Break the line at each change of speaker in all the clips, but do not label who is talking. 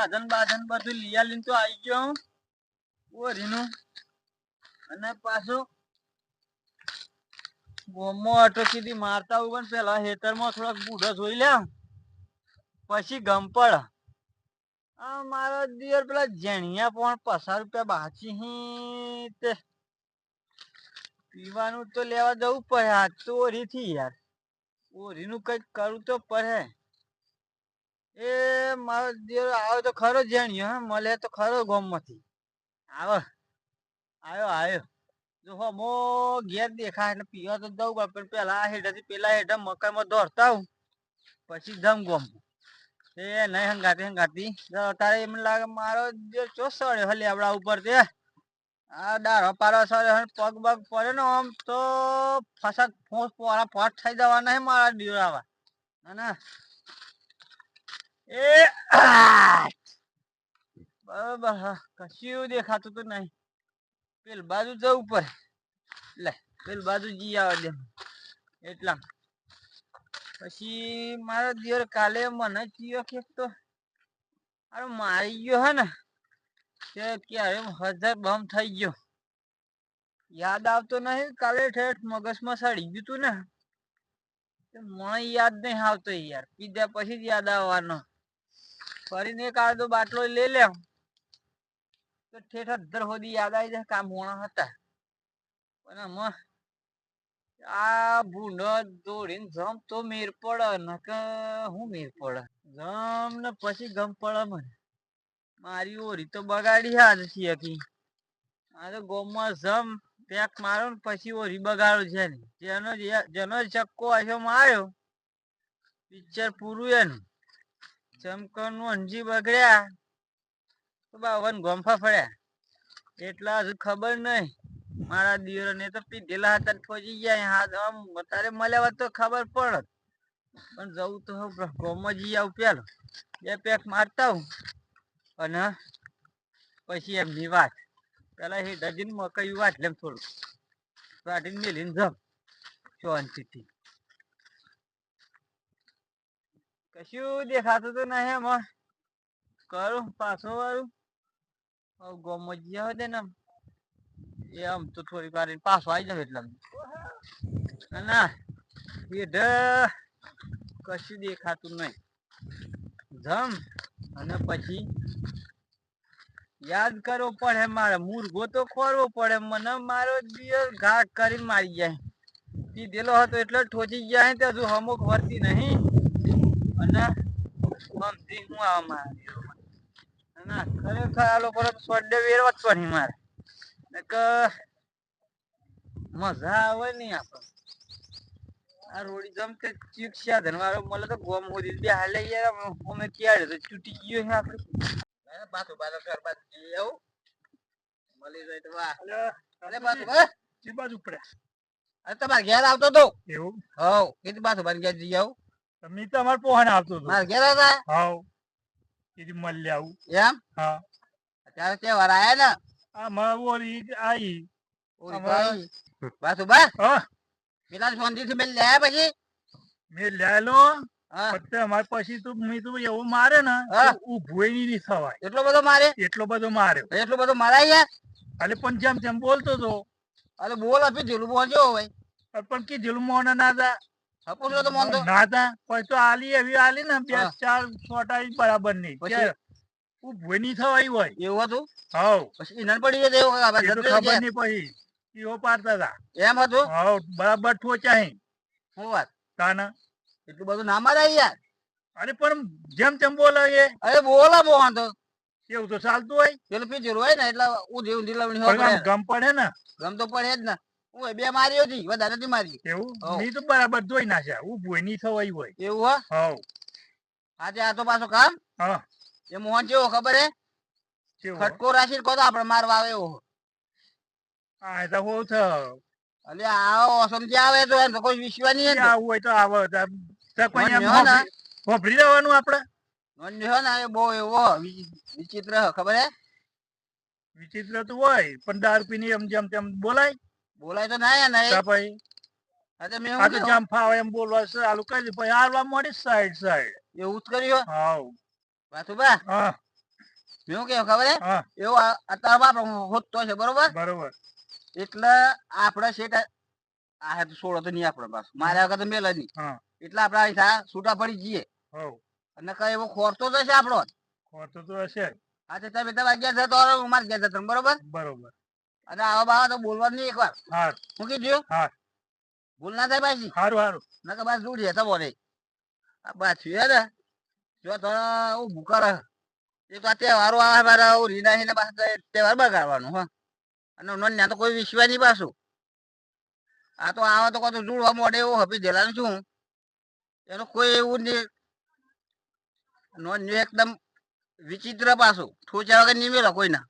સાધન બાધન બધું લીયા આલીને તો આવી ગયો ઓરીનું અને પાછું ગોમો અટો સીધી મારતા પણ પેલા હેતરમાં થોડાક બુઢો જોઈ લે. પછી ગમપડ આ મારા દિયર પેલા જેણિયા પણ પસાર રૂપિયા બાચી હી તે. પીવાનું તો લેવા જવું પડે. આજ તો ઓરીથી યાર. ઓરીનું કંઈક કરવું તો પડે. એ મારો દિયર આવે તો ખરો જેણિયો, હા, મળે તો ખરો ગોમમાંથી. આવો આવ્યો આવ્યો જો મો ઘેર દેખાય એટલે પીવા તો દઉં પણ પેલા હેઠેથી પેલા હેઠે મકાઈમાં દોડતા હું પછી ધમ ગોમ એ નહીં હંગાતી હંગાતી. તારે એમ લાગે મારો જે ચોસડ્યો હલી આપડા ઉપર તે આ ડારો પારો સળ્યો પગ બગ પડે ને આમ તો ફસાક ફોસ પોરા ફાટ થઈ જવાના હે મારા દીવડાવા ના! બરાબર હા કશું દેખાતું તો નહીં પેલ બાજુ જવું પડે લે પેલ બાજુ જી આવે દે એટલા પછી મારો દિયર કાલે મને ચિયો કે તો અરે મારી ગયો હે ને તે ક્યારે હજાર બમ થઈ ગયો યાદ આવતો નહીં કાલે ઠેઠ મગજમાં સડી ગયું તું ને તે મને યાદ નહીં આવતો યાર પીધા પછી જ યાદ આવવાનો ફરીને એક આડો બાટલો લઈ લે તો ઠેઠ અધર હોદી યાદ આવી જાય કામ મોણા હતા. પણ આમાં આ ભૂંડો દોડીને જમ તો મેર પડે નક હું મેર પડે? જમ ને પછી ગમ પડે મને. મારી ઓરી તો બગાડી હાથ છે આ તો ગોમમાં જમ, પેક મારો ને પછી ઓરી બગાડો છે જેનો જેનો ચક્કો આશો માર્યો, પિક્ચર પૂરું એનું. ચમકણનું અંજી બગડ્યા. તો બાવન ગોમફા ફળ્યા એટલા હજુ ખબર નહીં મારા દિયરોને તો પીધેલા હતા ને ફોજી ગયા. હાથ આમ અત્યારે મળ્યા તો ખબર પડત. પણ જવું તો જઈ આવું પેલો. બે પેક મારતા આવું. અને પછી એમની વાત. પેલા એ ડજીન મકઈ વાત લેમ થોડું. વાટીને મેલીને જમ. શાંતિથી કશું દેખાતું તો નહીં એમાં કરું પાછો વાળું જઈ આવે દે ને એ આમ તો થોડીક વાર પાછો આવી જાવ એટલે ના, એ કશું દેખાતું નહીં. જમ અને પછી યાદ કરવો પડે મારે મુરઘો તો ખોરવો પડે મને મારો દિયર ઘા કરી મારી જાય. પીધેલો હતો એટલે ઠોચી ગયા હજુ અમુક વર્તી નહીં. સમજી હું આવા ના ખરેખર આ લોકો સ્વડે વેરવા જ પડી મારે. મજા આવે નહીં આપણે આ રોડી જમ કે ચીક સાધન વાળો મળે તો ગોમ હોદી બે હાલે યાર અમે ક્યારે તો છૂટી ગયો છે આપણે બાથો બાથો કર બાદ આવું. મળી જાય તો વાહ. અરે બાથો બા
ચી બાજુ પડ્યા.
અરે તમારે ઘેર આવતો તો?
એવું?
હવ કીધું બાથો ગયા ઘેર જઈ આવું.
તમે તો અમારે પોહાને આવતો હતો.
મારે ઘેર હતા?
હાવ કીધી મળી આવું.
એમ?
હા.
અત્યારે તહેવાર આયા ને?
આ મારી ઓરી આઈ.
ઓરી
હા.
પેલા શાંતિ થી મેં લ્યા પછી?
મેં અમારે પછી તો મેં તું એવું મારે ને
હા.
ઉભું નહીં થવાય.
એટલો બધો મારે?
એટલો બધો માર્યો.
એટલો બધો મારા યાર
એટલે પણ જેમ જેમ બોલતો હતો
અરે બોલ આપી જેલું પહોંચ્યો ભાઈ
પણ કીધેલું મોને ના તા
હપુસલો તો મોન તો
ના તા પછી આલી એવી આલી ને બે ચાર છોટા બરાબર નહીં
પછી?
ઉભું નહીં થવાય હોય.
એવું હતું?
હાવ.
પછી ઈનન પડી જાય એવું આ
એ તો
જતું
ખબર નહીં પછી એવો પાડતા હતા
એમ હતું?
હાવ બરાબર ઠોચાય
શું વાત?
તાના?
એટલું બધું ના મારાય યાર.
અરે પણ જેમ તેમ બોલે એ.
અરે બોલા બોવા તો
એવું તો ચાલતું હોય.
પેલું પીચેલું હોય ને એટલે ઉધી ઊંધી લવણી
પણ
હોય
આમ ગમ પડે ને.
ગમ તો પડે જ ને. હું બે મારી હતી વધારે નથી મારી
એવું. નહીં તો બરાબર ધોઈ નાખ્યા ઉભું ની થવાય હોય.
એવું હા?
હા
આજે આ તો પાછો કામ?
હા.
એ મોહન જેવો ખબર હે? ખટકો રાખી કહો તો આપણે મારવા આવે એવો.
આ તો હોવ થયો.
અલે આ સમજી આવે તો એમ તો કોઈ વિશ્વાસ નહીં હે ને.
આવું હોય તો આવે.
ને.
હોભળી રહેવાનું આપણે?
જેવો ને એ બહુ એવો વિચિત્ર ખબર હે?
વિચિત્ર તો હોય પણ દારૂ પીની એમ જેમ તેમ બોલાય.
બોલાય તો ના હે એ
ભાઈ.
હા તો મેં
આ તો
કીધું?
ફાવે એમ બોલવા છે આલુ કરી દીધું. ભાઈ હાલવા મોડી સાઈડ સાઈડ.
એવું જ કર્યું
હાવ
વાસુબા
હા.
મેં કહ્યું ખબર હે. એવો અત્યારે બાપ હોતો છે બરોબર?
બરોબર.
એટલે આપણે શેઠ આ હે તો છોડો તો નહીં આપણે પાસ મારા વખત મેલ નહીં.
હા.
એટલે આપણે આ છૂટા પડી જઈએ. અને કઈ એવો ખોરતો તો છે આપણો
ખોરતો તો હશે.
આ તો તમે તમે અગિયાર થતો મારે ગયા જતો બરોબર?
બરોબર.
અને આવા બાવા તો બોલવાનું નહીં એકવાર.
હાર.
હું કીધું
હા
ભૂલ ના થાય પાછી.
હારું હારું.
કે બસ દૂર છે બોલે. આ પાછું હે ને. જો તો હું ભૂકા રહે એ તો તહેવારો આવે મારે હું રીના હિને એ તહેવાર બગાડવાનું હા. અને નોન તો કોઈ વિશ્વાસ નહીં પાછું. આ તો આવા તો કહો તો જોડવા મોડે એવું હપી દેલાનું છું એનું કોઈ એવું નહીં. નોન એકદમ વિચિત્ર પાછું. ઠોચ્યા વગર નહીં મેળો કોઈના.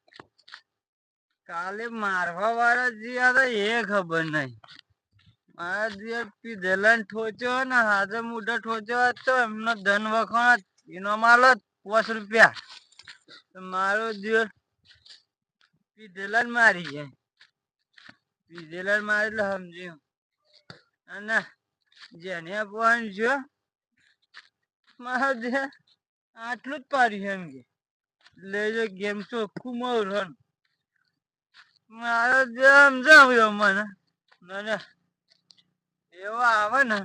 કાલે મારવા વાળા જીયા હતા, એ ખબર નહીં. મારા જીયા પીધેલા ઠોચ્યો ને હાથે મોઢા ઠોચ્યો તો એમનો ધન વખાણ એનો માલ જ પાંચ રૂપિયા. મારો જીયો પીધેલા મારી જાય પીધેલા મારી એટલે સમજ્યું. અને જેને પણ જો મારો જે આટલું જ પાડ્યું એમ કે. લેજો ગેમ ચોખ્ખું મોર મારો જે સમજાવ્યો મને. મને એવો આવે ને,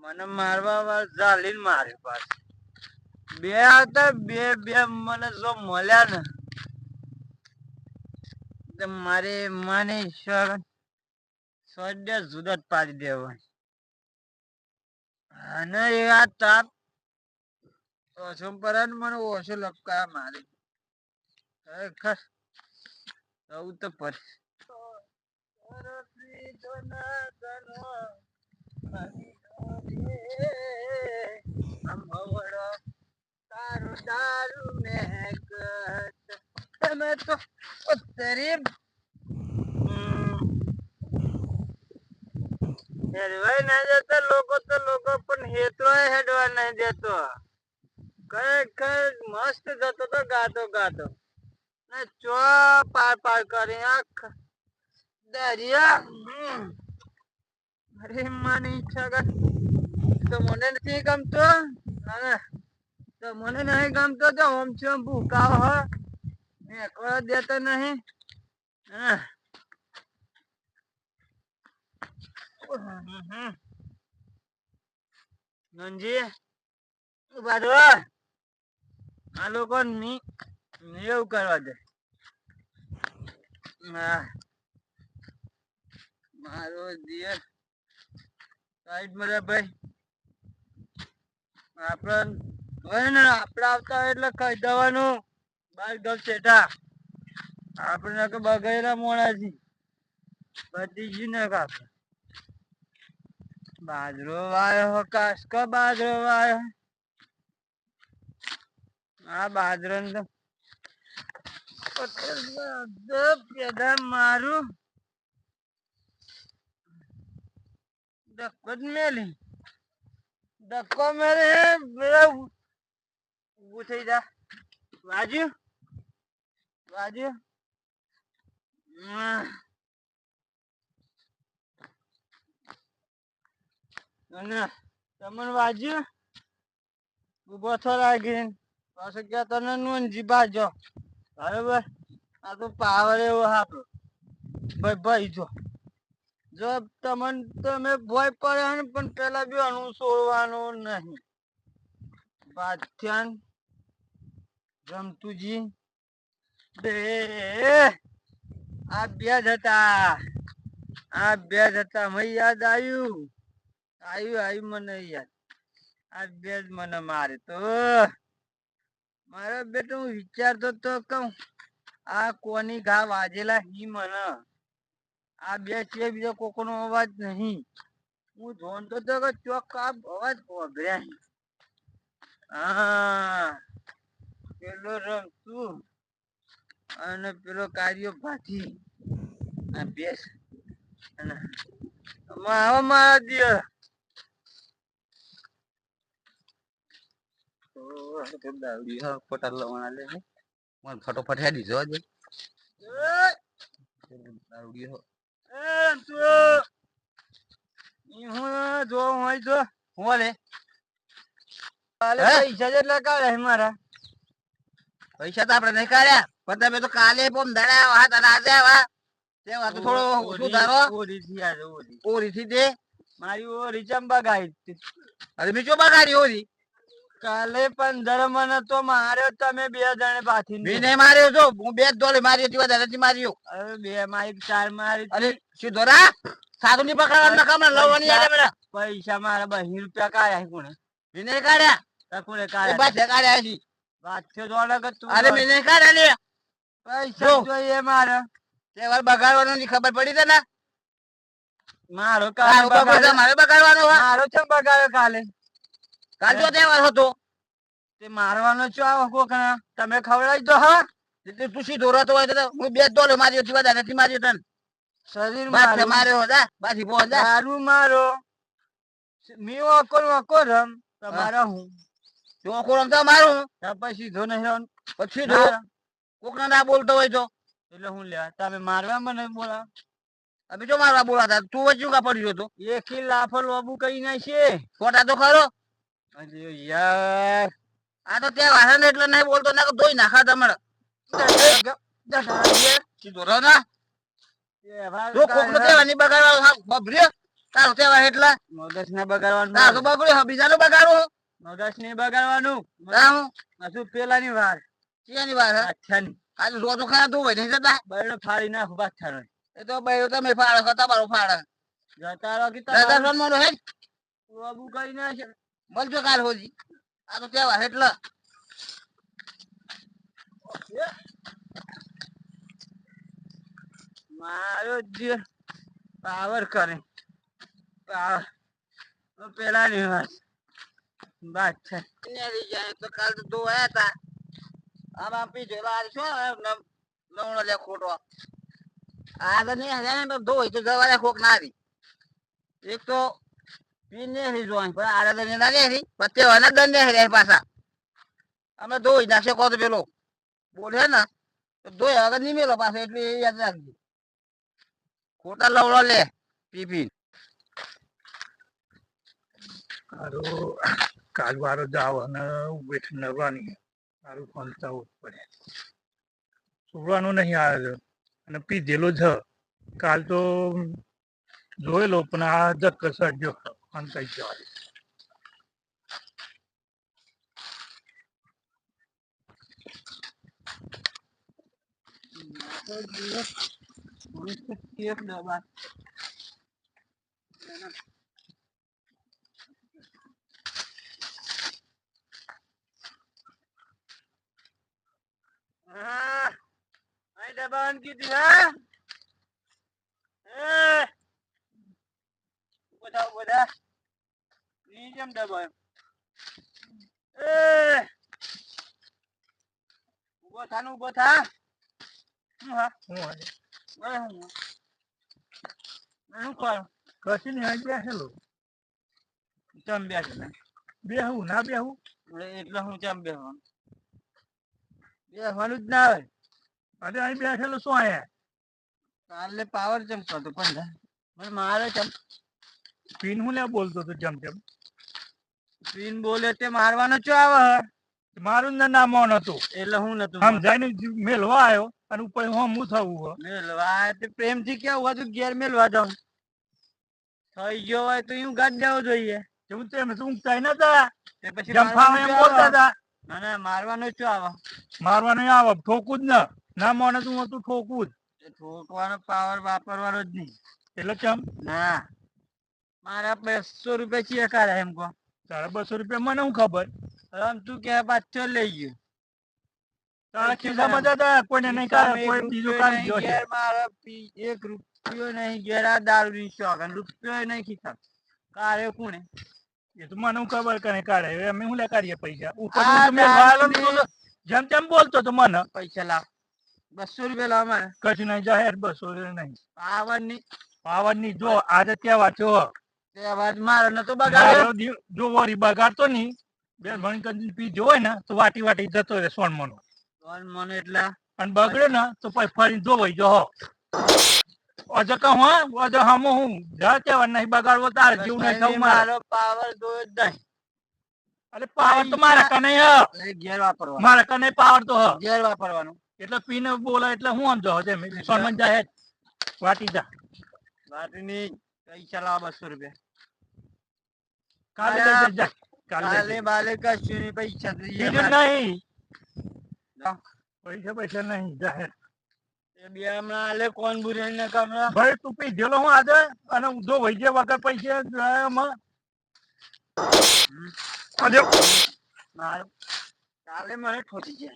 મને મારવા વાર ઝાલીને મારી પાછું. બે હતા, બે બે મને જો મળ્યા ને મારે માને ઈશ્વર સોડે જુદા જ પાડી દેવાય અને એ આ તાપ ઓછો પર મને ઓછો લપકા મારી ખરેખર જવું તો પડે તારું દારૂ મેઘ તમે તો ઉત્તરી હેડવાય ના જતા લોકો તો લોકો પણ હેતરો હેડવા નહીં દેતો ખરેખર મસ્ત જતો તો ગાતો ગાતો ને ચો પાર પાર કરી આખ. દરિયા. અરે માની ઈચ્છા કર. તો મને નથી ગમતો. તો મને નહીં ગમતો તો ઓમ છે ભૂકા હો. એકલો દેતો નહીં. હા. નંજી રહો. આ લોકો એવું કરવા દે. મારો દિયર. સાઈડ મરા ભાઈ. આપડે હોય ને આપડે આવતા હોય એટલે કહી દેવાનું બાર ગપ ચેટા આપણે કે બગડેલા મોડાજી બધી જ ને કાપ. બાજરો વાયો હો ક બાજરો વાયો આ બાજરો ને તો પેદા ધક્કો જ મેલી ધક્કો મેલે પેલા ઊભું થઈ જા વાજુ અને તમને વાજ્યું. ઊભો થો લાગી પાછો ગયા તને નોંધી બાજો બરાબર? આ તો પાવર એવો આપણો ભાઈ ભાઈ, જો. જો તમને, તમે ભય પડે ને, પણ પેલા બી અણુ છોડવાનું નહીં. બાધ્યાન રમતુજી બે. આ બે જ હતા. આ બે જ હતા. મને યાદ આવ્યું. આવ્યું આવ્યું મને યાદ. આ બે જ મને મારે તો. મારા બેટો, હું વિચારતો તો કહું, આ કોની ઘા વાજેલા હી. મને આ બે છે બીજો કોકોનો અવાજ નહીં. હું જોનતો તો કે ચોક આ અવાજ ઓભર્યા છે. હા, પેલો રમતું અને પેલો કાર્યો ભાથી. આ બેસ. અને મારા
આવો
પૈસા મારા
પૈસા તો આપણે નહીં કાઢ્યા પણ તમે તો કાલે પોમ ધડ્યા હા અને આજે આવા થોડો સુધારો
આજે ઓરી
ઓરી થી દે
મારી ઓરી ચંબા ગાઈ
અરે બીજો બગાડી ઓરી
કાલે પંદર મને તો માર્યો તમે બે જણે પાછી
મેં માર્યો છો હું બે દોડે મારી હતી વધારે નથી માર્યો.
અરે બે મારી ચાર મારી
અરે સીધો રા સાધુ ની પકડવા કામ લવવાની યાર બેટા
પૈસા મારા બહી રૂપિયા કાઢ્યા છે કોણે?
મેં કાઢ્યા? તકુને
કાઢ્યા?
બસ કાઢ્યા છે.
વાત છે જોડે કે તું
અરે મેં કાઢ્યા લે
પૈસા જોઈએ મારે.
બગાડવાનો ની ખબર પડી તને?
મારો કાલે
મારે બગાડવાનો
મારો ચમ બગાડ્યો કાલે?
કાલ જો તહેવાર હતો.
તે મારવાનો છો આવો કોક તમે ખવડાવી દો હા.
એટલે તું સીધો ધોરાતો હોય તો હું બે જ માર્યો મારી હતી વધારે નથી મારી તને.
શરીર
બાદ માર્યો હતા બાજી જા.
દારૂ મારો. મીઓ વકોર અકોરમ? તમારા હું.
જો અકોરમ તો મારું.
પછી ધો નહીં
પછી ધો કોક ના બોલતો હોય તો?
એટલે હું લેવા તમે મારવા મને બોલા
અમે જો મારવા બોલાતા તું વચ્ચે કા પડ્યો એ
એકી લાફર લોબુ કઈ નાખીએ
ખોટા તો ખરો.
અરે યાર.
આ તો ત્યાં વાસણ એટલે નહીં બોલતો ના ધોઈ નાખા તમારે. સીધો રહો ના. જો કોક નો તહેવાર નહીં બગાડવાનો બબર્યો તારો તહેવાર એટલે.
મગજ ને બગાડવાનું
તારો બગડ્યો
મગજ ને બગાડવાનું. પેલાની વાર.
શિયાની વાર હે?
અચ્છાની
આજે જો ખરા નહીં જતા?
બરડો ફાડી નાખું
એ તો ભાઈ તમે ફાળો છો તમારો ફાળો
જતા રહો કે
દાદા
તમારું?
રમવાનો હે
કઈ નાખશે
મળજો કાલ હોજી. આ તો કેવા એટલે
મારો જે પાવર કરે. પાવર. પેલાની વાત. વાત છે.
તો કાલ તો ધોયા હતા આમાં પીજો. લાલ છો લવણો લે ખોટો. આ તો નહીં ને ધોઈ તો જવા કોક ના એક તો પીન ને હરી જોઈ પણ આડા તો ના રે હરી પત્તે હોય ને દંડ હરી પાછા. અમે ધોઈ નાખશે કહો તો પેલો. બોલે ને, તો ધોઈ આગળ નહીં મેલો પાછો, એટલે યાદ રાખજો. ખોટા લવણો લે પી પી
કાલ વારો જાવ અને બેઠ નરવાની મારું ફોન થવું પડે. સુવાનું નહીં આવે અને પીધેલો જ કાલ તો જોયેલો, પણ આ જક સડ્યો phone once I
joined. Ah, ada bangun gitu ya. હા. હું
હું
કરું
કશી નહીં અહીં બેસેલો.
ચમ ને?
બેહું ના બેહું?
એટલે હું ચમ બેસવાનું બેસવાનું જ ના આવે
અરે અહીં બેઠેલો શું આયા
કાલે પાવર ચમ કરતો પણ મને મારે ચમ
પીન હું લે બોલતો તો જમ જમ
પીન બોલે તે મારવાનો ચો આવે?
મારું ના નામ ઓન હતું.
એટલે હું નતું
આમ જઈને મેલવા આવ્યો અને ઉપર હું હું થવું હો.
મેલવા તે પ્રેમથી કેવું હતું ઘેર મેલવા જાઉં. થઈ ગયો હોય તો હું ગાડ દેવો જોઈએ.
એવું તેમ શું કઈ તા
તે પછી
જમફા એમ
મારવાનો
બોલતા
તા આવે?
હતા
ના ના મારવાનો ચો આવે?
મારવા નહીં ઠોકું જ ને. ના મોને તું હતું ઠોકું જ.
તે ઠોકવાનો પાવર વાપરવાનો જ નહીં.
એટલે કેમ?
ના. મારા બસો રૂપિયા ચિયા કાઢ્યા એમ કહો.
તારા બસો રૂપિયા મને હું ખબર?
આમ તું કે પાછો લઈ ગયો.
તારા ખિસ્સામાં જતા કોઈને નહીં કાઢે કોઈ બીજો કાઢી ગયો છે
ઘેર એક રૂપિયો નહીં ઘેર આ દારૂની શોખ અને રૂપિયો નહીં ખિસ્સા કાલે કોણે?
એ તો મને ખબર કરે કાઢે અમે શું લે કાઢીએ પૈસા? ઉપર તમે વાળો ને
દારૂની-
તો જેમ તેમ બોલતો તો મને.
પૈસા લાવ. બસો રૂપિયા લાવ મારે.
કશું નહીં જાહેર બસો નહીં.
આવવાની
પાવરની જો આજે ત્યાં છો
તે અવાજ મારે નતો
બગાડ જો વરી બગાડતો નહીં બે વણકંદી પીધો હોય ને તો વાટી વાટી જતો રહે સોન મનો
કોણ મને
અને બગડે ને તો પછી ફરી ધોવાઈ જો હો. અજ કહું હા અજ હમો હું. જાતે નહીં બગાડવો તારે જીવ નહીં થવું મારે
પાવર જોયો જ નહીં.
અરે પાવર તો મારા કને
ઘેર વાપરવાનો.
મારા કને પાવર તો હ.
ઘેર વાપરવાનું.
એટલે પીને બોલા એટલે હું આમ જો તેમ સોનમન જાય વાટી જા.
વાટીની પૈસા ચલાવ બસો રૂપિયા.
કાલે જજે, કાલે.
બાલે કશું પૈસા
બીજું. નહીં પૈસા પૈસા નહીં જાહેર
એ બે હમણાં આલે કોણ બુરે ને કમરા
ભાઈ તું પીધેલો હું આજે અને ઊંધો વહી ગયા વગર પૈસા જોયામાં. આજે
કાલે મને ઠોકી.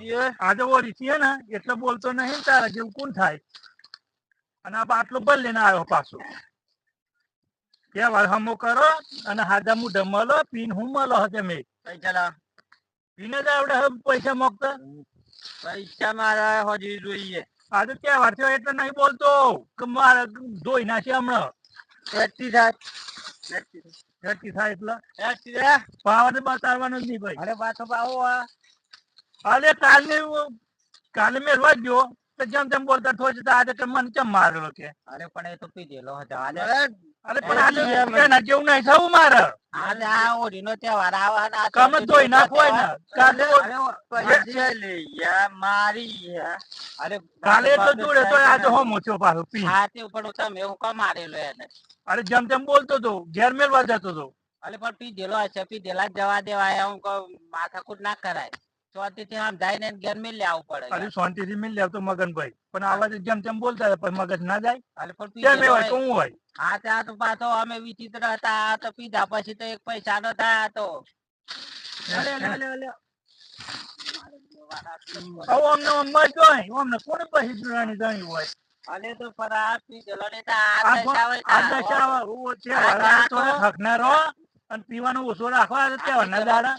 દિવસ
આજે ઓરી છે ને એટલે બોલતો નહીં તારા જેવું કોણ થાય અને આ બાટલો ભર લઈને આવ્યો પાછો કે વરહમો કરો અને હાજા મુઢે મળો પીન હું મળો હશે મે.
પૈસા લા
પીને જ આવડે પૈસા મોકતા?
પૈસા મારા હજી જોઈએ.
આજે તહેવાર થયો એટલે નહીં બોલતો. કે મારે ધોઈ નાખી હમણાં.
એટી થાય. એટી થાય.
એટલે?
એટી રે
પાવર બતાવવાનું જ નહીં ભાઈ.
અરે વાતો પાવો
અરે કાલે કાલે મેં રોજ ગયો. તો જેમ તેમ બોલતા થોડી તો આજે કે મને કેમ મારેલો કે?
અરે પણ એ તો પીધેલો હતો. આજે
અરે
પણ આ જેવું નહીં થવું મારે.
આજે આ હોળીનો તહેવાર આવે અને આ
ધોઈ નાખો ને. કાલે
પૈસા લઈ ગયા મારી
અરે
કાલે તો જોડે તો આજે થયો પાછો પી.
હા ઉપર તમે હું મારેલો એને.
અરે જેમ તેમ બોલતો હતો ઘેર મેલવા જતો હતો.
અરે પણ પીધેલો છે પી દેલા જવા દેવાય હું માથાકૂટ ના કરાય. આમ ઘેર પડે
અરે શાંતિથી મિલ મગનભાઈ. પણ આવા જેમ તેમ બોલતા પણ મગજ ના જાય.
અરે પણ
કેમ
હોય.
તો હોય?
હા ત્યાં તો પાછો અમે વિચિત્ર હતા આ તો પીધા પછી તો એક પૈસા નો થાય તો. તો તો તો
તો પીવાનું ઓછો રાખવા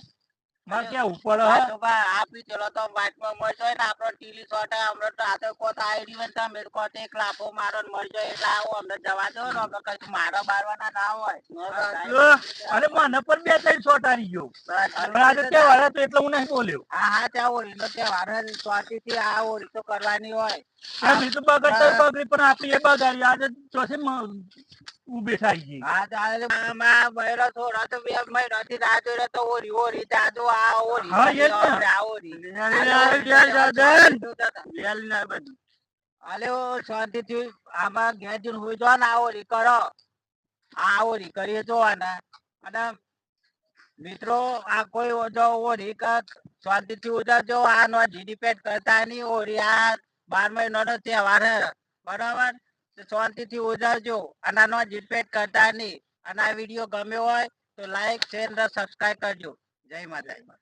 મારે ઉપર
તો બા તો વાટમાં આપણો ટીલી શોટ હમણાં તો તો એક લાફો મારો ને મળજો એટલે આવો અમને જવા દો ને અમને કશું મારા બારવાના ના હોય.
અરે મને પણ બે ત્રણ શોટ આવી ગયો. હમણાં આજે તહેવાર હતો એટલે હું નહીં બોલ્યો.
હા હા ત્યાં હોળી નો તહેવાર ચોથી થી આ હોળી તો કરવાની હોય.
એમ તો બગડતા બગડી પણ આપી એ બગાડી. આજે ચોથી ઊભી થઈ ગઈ
હા તારે મામા બૈરો થોડો તો બે મહિનો થી રાહ જોઈ રહ્યો તો ઓરી ઓરી જાજો આ ઓરી
હા, એ
તો આ ઓરી
લે, લે, લે, લે, દાદન.
અલે
બધું.
ઓ શાંતિ થી આમાં ઘેર જઈને હુઈ જાઓ ને આ હોળી કરો આ ઓરી કરીએ જોવાના અને મિત્રો આ કોઈ ઓજો ઓરી કા શાંતિ થી ઉજવજો આ નો ડિપેન્ડ કરતા નહીં ઓરી આ બાર મહિનો નો તહેવાર બરાબર તો શાંતિ થી ઉજવજો અને આનો ડિપેન્ડ કરતા નહીં. અને આ વીડિયો ગમ્યો હોય તો લાઈક શેર અને સબસ્ક્રાઈબ કરજો. જય માતાજી.